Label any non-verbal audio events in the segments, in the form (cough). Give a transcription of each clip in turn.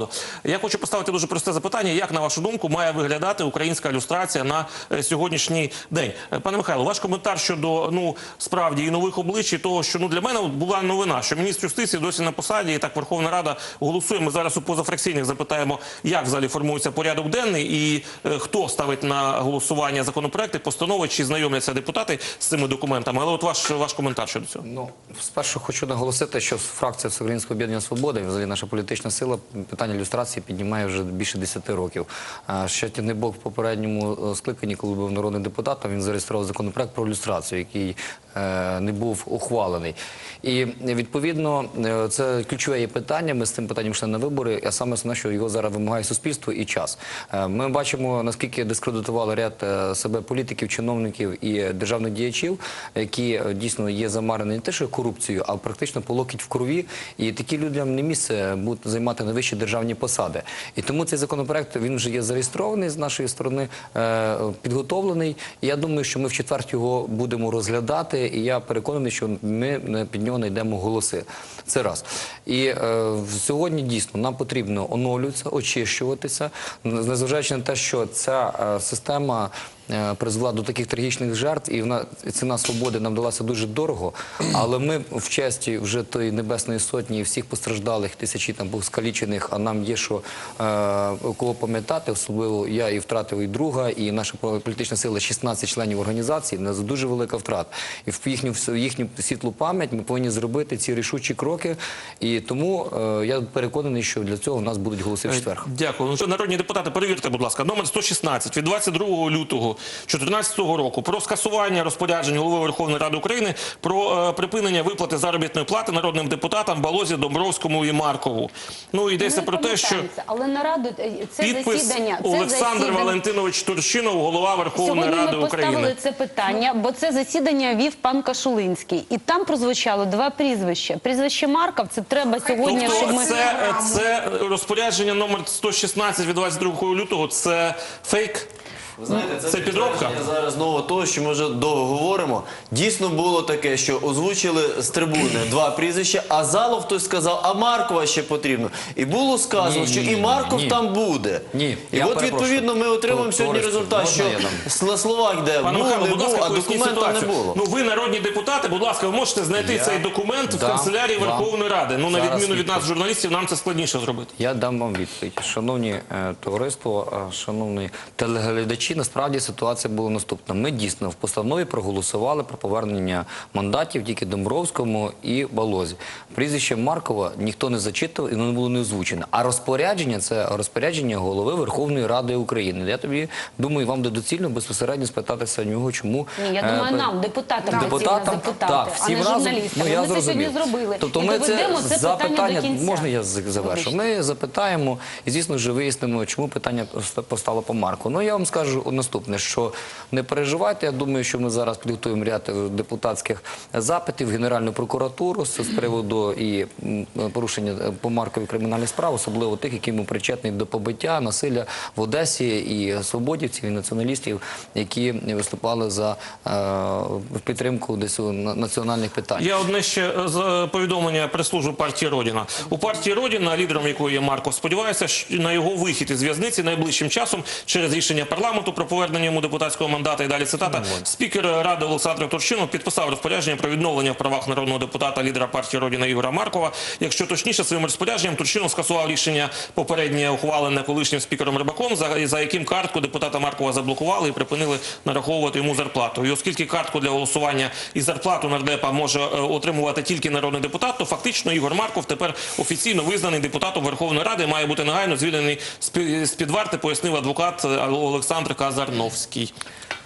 владу. Я хочу поставити дуже просте запитання: як на вашу думку має виглядати українська ілюстрація на е, сьогоднішній день? Е, Пане Михайло, ваш коментар щодо ну справді і нових облич, і того, що ну для мене була новина, що міністр юстиції досі на посаді, і так Верховна Рада голосує. Ми зараз у позафракційних запитаємо, як взагалі формується порядок денний і е, хто ставить на голосування законопроекти, постанови чи знайомляться депутати з цими документами. Але от ваш ваш коментар щодо цього. Ну, спершу хочу наголосити, що фракція Всеукраїнського об'єднання Свобода, і взагалі наша політична сила, питання ілюстрації піднімає вже більше 10 років. Ще Тягнебок в попередньому е, скликанні, коли був народним депутатом, він зареєстрував законопроект про ілюстрацію, який е, не був ухвалений. І відповідно е, це ключове є питання. Ми з цим питанням йшли на вибори, а саме основне, що його зараз вимагає суспільство і час. Ми бачимо наскільки дискредитували ряд себе політиків, чиновників і державних діячів, які дійсно є замарені не те, що корупцією, а практично по локіть в крові. І такі людям не місце займати найвищі державні посади. І тому цей законопроект він вже є зареєстрований з нашої сторони, е, підготовлений. І я думаю, що ми в четвер його будемо розглядати. І я переконаний, що ми під нього знайдемо голоси. Це раз. І е, сьогодні дійсно нам потрібно оновлюватися, очищуватися, незважаючи на те, що ця е, система призвела до таких трагічних жертв, і вона ціна свободи нам далася дуже дорого. Але ми в честі вже тої небесної сотні і всіх постраждалих, тисячі там був скалічених, а нам є що е, кого пам'ятати, особливо я і втратив і друга, і наша політична сила 16 членів організації. У нас дуже велика втрата. І в їхню в їхню світлу пам'ять ми повинні зробити ці рішучі кроки. І тому е, я переконаний, що для цього в нас будуть голоси в четвер. Дякую. Ну народні депутати, перевірте, будь ласка, номер 116 від 22 лютого 2014 року про скасування розпоряджень голови Верховної Ради України про е, припинення виплати заробітної плати народним депутатам Балозі, Домбровському і Маркову. Ну йдеться про те, що але нараду е, це підпис засідання. Це Олександр засідання. Валентинович Турчинов, голова Верховної Сьогодні Ради ми поставили України. це питання, бо це засідання вів пан Кашулинський, і там прозвучало два прізвища. Прізвище Марков. Це треба сьогодні, щоб Тобто ми це, це розпорядження номер 116 від 22 лютого. Це фейк. Ви знаєте, це, Це підробка? зараз знову того, що ми вже довго говоримо. Дійсно було таке, що озвучили з трибуни два прізвища, а залу хтось сказав, а Маркова ще потрібно. І було сказано, Ні, що ні, і ні, Марков ні. там буде. Ні, І я от перепрошую. відповідно ми отримуємо сьогодні товариство, результат, що можна я (laughs) на словах йде Пане був, Михайло, не будь ласка, був, а поясніть документу не ситуацію. було. Ну ви народні депутати, будь ласка, ви можете знайти Я цей документ в дам канцелярії вам Верховної Ради. Ну на зараз відміну від нас, відповідь. журналістів, нам це складніше зробити. Я дам вам відповідь. Шановні е, товариство, е, шановні телеглядачі, насправді ситуація була наступна. Ми дійсно в постанові проголосували про повернення мандатів тільки Домбровському і Балозі. Прізвище Маркова ніхто не зачитав і воно було не озвучено. А розпорядження це розпорядження голови Верховної Ради України. Я тобі думаю, вам доцільно безпосередньо спитатися в нього, чому Ні, я е, думаю, нам, депутатам, депутатам, запитати, так, а всім не разом. журналістам. Ну, я ми це сьогодні зробили. Тобто і ми це запитання, до кінця. можна я завершу? Ми запитаємо і, звісно ж, вияснимо, чому питання постало по Марку. Ну, я вам скажу наступне, що не переживайте, я думаю, що ми зараз підготуємо ряд е, депутатських запитів в Генеральну прокуратуру з приводу і порушення е, по Маркові кримінальних справ, особливо тих, які йому причетні до побиття, насилля в Одесі і свободівців, і націоналістів, які виступали за е, підтримку десь у на- національних питань. Є одне ще е, е, повідомлення прес-служби партії Родіна. У партії Родіна, лідером якої є Марко, сподівається що на його вихід із в'язниці найближчим часом через рішення парламенту про повернення йому депутатського мандата. І далі цитата. Спікер Ради Олександр Турчинов підписав розпорядження про відновлення в правах народного депутата лідера партії Родіна Ігора Маркова. Якщо точніше, своїм розпорядженням Турчинов скасував рішення попереднє ухвалене колишнім спікером Рибаком, за, за яким картку депутата Маркова заблокували і припинили нараховувати йому зарплату. І оскільки картку для голосування і зарплату нардепа може е, отримувати тільки народний депутат, то фактично Ігор Марков тепер офіційно визнаний депутатом Верховної Ради, має бути негайно звільнений з під варти, пояснив адвокат е, Олександр Казарновський.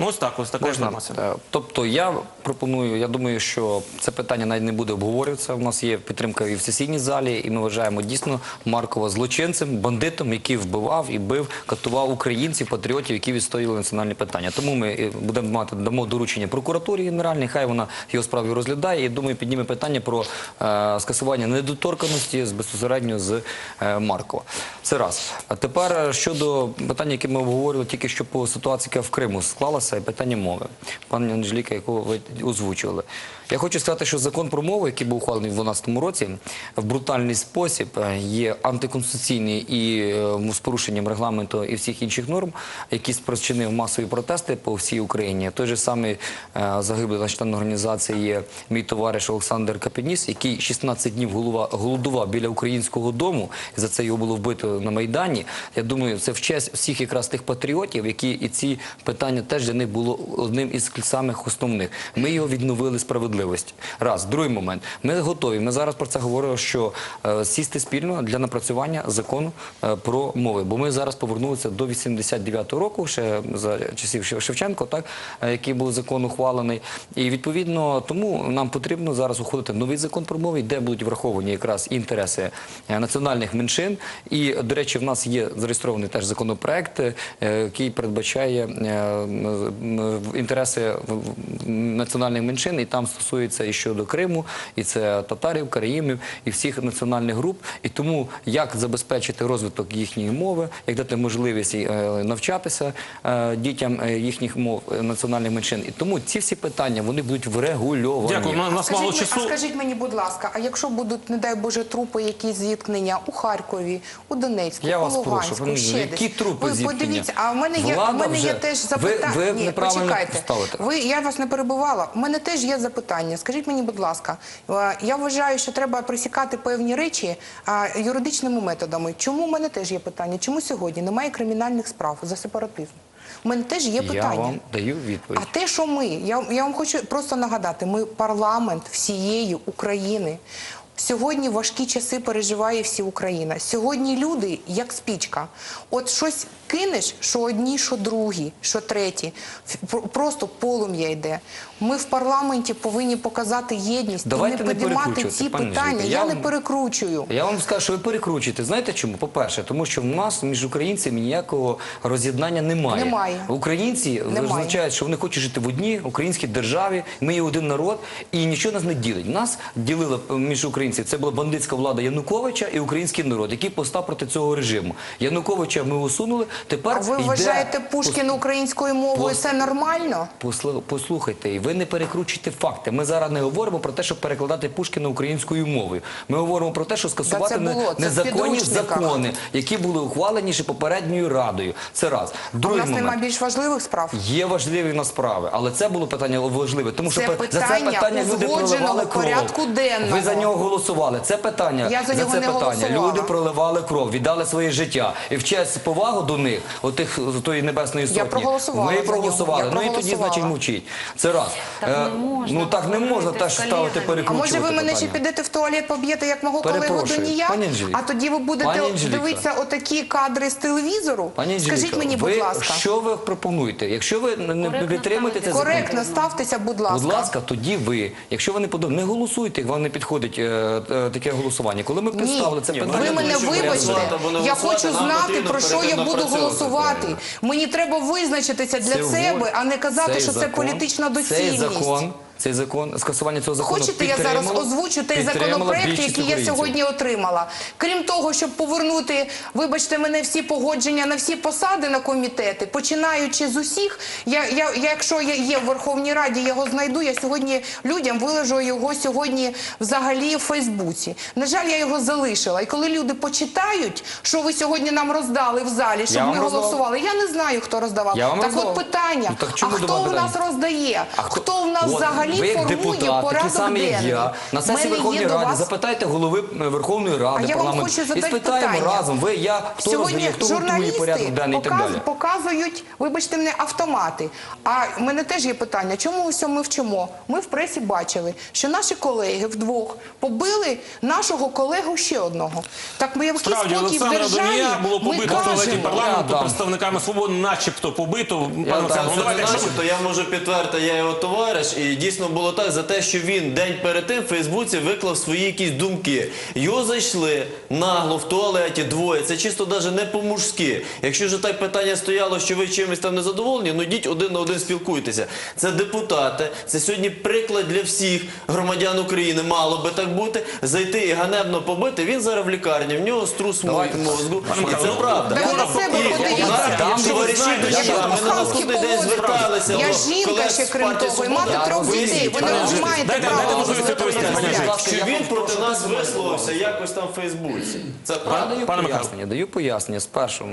Ну ось так, ось така Можна. Е, Тобто я пропоную, я думаю, що це питання навіть не буде обговорюватися. У нас є підтримка і в сесійній залі, і ми вважаємо дійсно Маркова злочинцем, бандитом, який вбивав і бив, катував українців, патріотів, які відстоювали національні питання. Тому ми е, будемо мати дамо доручення прокуратурі генеральній, хай вона його справі розглядає. І думаю, підніме питання про е, скасування недоторканості з безпосередньо з е, Маркова. Це раз. А тепер щодо питання, яке ми обговорювали тільки що по ситуації, яка в Криму склалася. Це питання мови. Пані Анжеліка, яку ви озвучували. Я хочу сказати, що закон про мову, який був ухвалений в 2012 році, в брутальний спосіб е, є антиконституційний і е, з порушенням регламенту і всіх інших норм, які спричинив масові протести по всій Україні. Той же самий е, загиблий член організації є мій товариш Олександр Капініс, який 16 днів голова- голодував біля українського дому. І за це його було вбито на Майдані. Я думаю, це в честь всіх якраз тих патріотів, які і ці питання теж для них було одним із самих основних. Ми його відновили справедливості. Раз, другий момент. Ми готові. Ми зараз про це говоримо, що е, сісти спільно для напрацювання закону е, про мови. Бо ми зараз повернулися до 89-го року, ще за часів Шев- Шевченко, так е, який був закон ухвалений. І відповідно тому нам потрібно зараз уходити новий закон про мови, де будуть враховані якраз інтереси національних меншин. І, до речі, в нас є зареєстрований теж законопроект, який передбачає інтереси національних меншин, і там стосується і щодо Криму, і це татарів, караїмів, і всіх національних груп. І тому як забезпечити розвиток їхньої мови, як дати можливість е, навчатися е, дітям е, їхніх мов національних меншин. І тому ці всі питання вони будуть врегульовані. Дякую. У нас мало часу. а скажіть мені, будь ласка, а якщо будуть, не дай Боже, трупи, якісь зіткнення у Харкові, у Донецьку, Я у вас прошу, Луганську, пані ще які десь? трупи ви зіткнення? подивіться, а в мене є, Влада в мене є теж ви- запитання. Ви Ні, неправильно почекайте. ставите. Ви, я вас не перебувала. У мене теж є запитання. Скажіть мені, будь ласка, е, я вважаю, що треба присікати певні речі юридичними методами. Чому у мене теж є питання? Чому сьогодні немає кримінальних справ за сепаратизм? У мене теж є Я питання. вам даю відповідь. А те, що ми, я, я вам хочу просто нагадати, ми парламент всієї України. Сьогодні важкі часи переживає всі Україна. Сьогодні люди як спічка. От щось кинеш, що одні, що другі, що треті. Просто полум'я йде. Ми в парламенті повинні показати єдність Давайте і не не підіймати ці питання. Я, Я не перекручую. Я вам скажу, що ви перекручуєте. Знаєте чому? По-перше, тому що в нас між українцями ніякого роз'єднання немає. Немає. Українці Немає. визначають, що вони хочуть жити в одній українській державі. Ми є один народ, і нічого нас не ділить. Нас ділило е, між українців. Це була бандитська влада Януковича і український народ, який постав проти цього режиму. Януковича ми усунули. Тепер А ви йде вважаєте Пушкіна українською мовою? пос- Це нормально? Послухайте, ви не перекручуйте факти. Ми зараз не говоримо про те, щоб перекладати Пушкіна українською мовою. Ми говоримо про те, що скасувати це було, незаконні закони, які були ухвалені ще попередньою радою. Це раз. А в нас момент. немає більш важливих справ. Є важливі на справи, але це було питання важливе, тому що Це за це питання питання люди узгодженого проливали кров. порядку денного. Ви за нього голосували. Це питання Я за нього це не питання. голосувала. Люди проливали кров, віддали своє життя. І в честь повагу до них, отих з тої небесної сотні. проголосувала Ми за нього. проголосували. Я Ну і тоді, проголосувала. значить, мовчіть. Це раз. Так Е, можна ну так не можна теж ставити колегами. А перекручувати може ви мене ще питання. підете в туалет, поб'єте як мого колегу Перепрошую. Донія? Пані Анжеліка. А тоді ви будете Пані Анжеліка. дивитися отакі кадри з телевізору? Пані Анжеліка, Скажіть мені, ви, будь ласка. що ви пропонуєте? Якщо ви не- не Коректно підтримуєте цей закон, Коректно ставтеся, будь ласка. Будь ласка, тоді ви. Якщо ви не подобається, не голосуйте, вам не підходить е, таке голосування. Коли ми представили це Ні, питання, Ви мене вибачте, я хочу знати, про що я буду голосувати. Мені треба визначитися для себе, а не казати, що це політична політична Цей доцільність. закон, цей закон, скасування цього закону Хочете, я зараз озвучу той законопроект, який я сьогодні отримала. Крім того, щоб повернути, вибачте мене, всі погодження на всі посади на комітети, починаючи з усіх, я, я, я якщо я є в Верховній Раді, його знайду. Я сьогодні людям вилежу його сьогодні взагалі в Фейсбуці. На жаль, я його залишила. І коли люди почитають, що ви сьогодні нам роздали в залі, щоб Я ми роздавав. голосували, я не знаю, хто роздавав. Я так роздавав. от питання: Ну, так а хто в нас роздає? А хто в нас От, взагалі ви як формує депутат, порядок такі самі, як денний? я, на сесії мене є Верховної до Ради, вас- запитайте голови е, Верховної Ради, А я вам парламенту, хочу і спитаємо питання. разом, ви, я, хто Сьогодні роздає, хто готує порядок журналісти денний і так показ- далі. показують, вибачте мене, автомати. А в мене теж є питання, чому все ми вчимо? Ми в пресі бачили, що наші колеги вдвох побили нашого колегу ще одного. Так ми який Справді, спокій в Олександра державі, Донія було ми побито в туалеті кажемо. парламенту представниками свободи, начебто побито. Пане дам. Олександр, ну Це давайте, якщо... начебто, я можу підтвердити, я його товариш, і дійсно дійсно було так за те, що він день перед тим в Фейсбуці виклав свої якісь думки. Його зайшли нагло в туалеті двоє. Це чисто навіть не по-мужськи. Якщо ж так питання стояло, що ви чимось там не задоволені, ну йдіть один на один спілкуйтеся. Це депутати. Це сьогодні приклад для всіх громадян України. Мало би так бути. Зайти і ганебно побити. Він зараз в лікарні. В нього струс мозку. І це правда. Так на себе подивіться. якщо ви ви знаєте, я що ми на наступний день зверталися. Я жінка ще крім того, і мати трьох розумію. Дітей. Ви не маєте дайте- права. Житомир. Він проти нас висловився якось там в Фейсбуці. Це Я правда? даю Пане пояснення. Даю пояснення. Спершу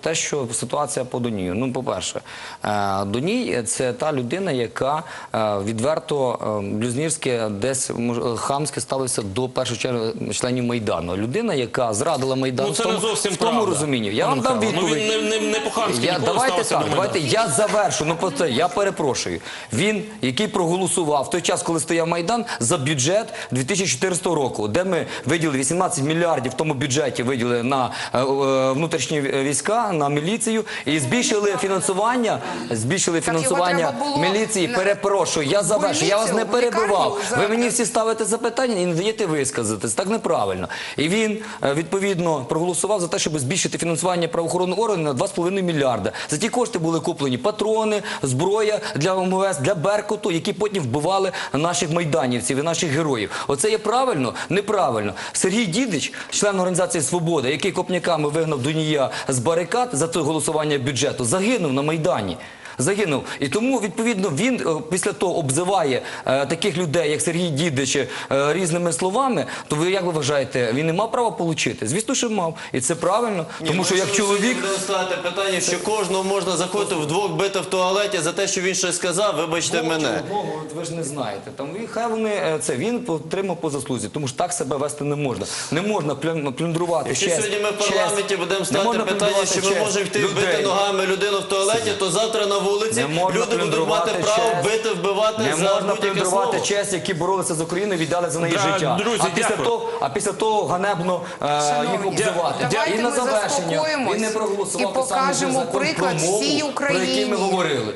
те, що ситуація по Донію. Ну, по-перше, е, Доній це та людина, яка е, відверто е, блюзнірське, десь хамське ставився до першої черги членів Майдану. Людина, яка зрадила Майдан Ну в тому, не зовсім в тому правда. розумінні. Я Пане вам дам Михайло, Ну він не, не, не по-хамськи Я, давайте ставився так, давайте я завершу. Ну це я перепрошую. Він, який проголосував в той час, коли стояв майдан, за бюджет 2014 року, де ми виділили 18 мільярдів в тому бюджеті, виділили на е, е, внутрішні війська, на міліцію і збільшили фінансування. Збільшили фінансування міліції. Перепрошую, я завершу. Я вас не перебивав. Ви мені всі ставите запитання і не даєте висказатись. Так неправильно. І він е, відповідно проголосував за те, щоб збільшити фінансування правоохоронних органів на 2,5 мільярда. За ті кошти були куплені патрони, зброя для МВС, для Беркуту, які потім вбивали наших майданівців і наших героїв. Оце є правильно? Неправильно. Сергій Дідич, член організації Свобода, який копняками вигнав Дунія з барикад за це голосування бюджету, загинув на майдані. Загинув. І тому, відповідно, він е, після того обзиває е, таких людей, як Сергій Дідич, е, різними словами. То ви як ви вважаєте, він не мав права отримати? Звісно, що мав. І це правильно. тому що як чоловік. Ставити питання, що кожного можна заходити вдвох бити в туалеті за те, що він щось сказав, вибачте мене. Богу, ви ж не знаєте. Там він хай вони це він отримав по заслузі, тому що так себе вести не можна. Не можна плюн- плюндрувати. Якщо честь, сьогодні ми в честь. парламенті будемо ставити питання, що ми можемо йти людей. бити ногами людину в туалеті, то завтра на вулиці Не можна люди будуть мати плюндрувати право честь. бити, вбивати Не за можна будь-яке плюндрувати слово. честь, які боролися з Україною, віддали за неї Да, життя. друзі, а після дякую. того, а після того ганебно е, їх обзивати. давайте і на ми завершення заспокоїмось він не проголосував і той самий покажемо закон приклад про мову, всій про який ми говорили.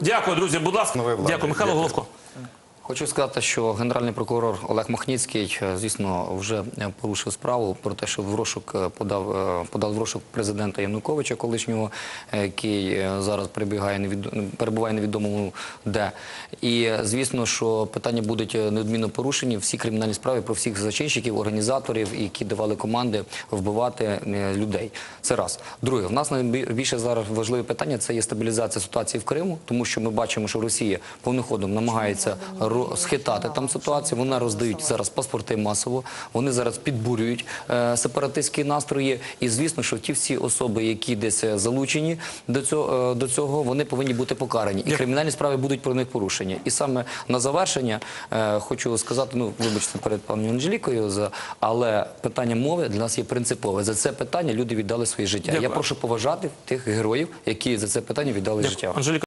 Дякую, друзі. Будь ласка. Дякую, Михайло Головко. Хочу сказати, що генеральний прокурор Олег Махніцький, е, звісно, вже е, порушив справу про те, що в розшук е, подав, подав в розшук президента Януковича, колишнього, який зараз перебігає невід- перебуває невідомому де. І звісно, що питання будуть неодмінно порушені. Всі кримінальні справи про всіх зачинщиків, організаторів, які давали команди вбивати людей. Це раз. Друге, в нас найбільше зараз важливе питання це є стабілізація ситуації в Криму, тому що ми бачимо, що Росія повним ходом намагається схитати там ситуацію. Вони роздають зараз паспорти масово. Вони зараз підбурюють е, сепаратистські настрої. І звісно, що ті всі особи, які десь е, залучені до цього, е, до цього, вони повинні бути покарані. І кримінальні справи будуть про них порушені. І саме на завершення е, хочу сказати: ну вибачте перед пані Анжелікою, за але питання мови для нас є принципове. За це питання люди віддали своє життя. Дякую. Я прошу поважати тих героїв, які за це питання віддали життя. Анжеліка.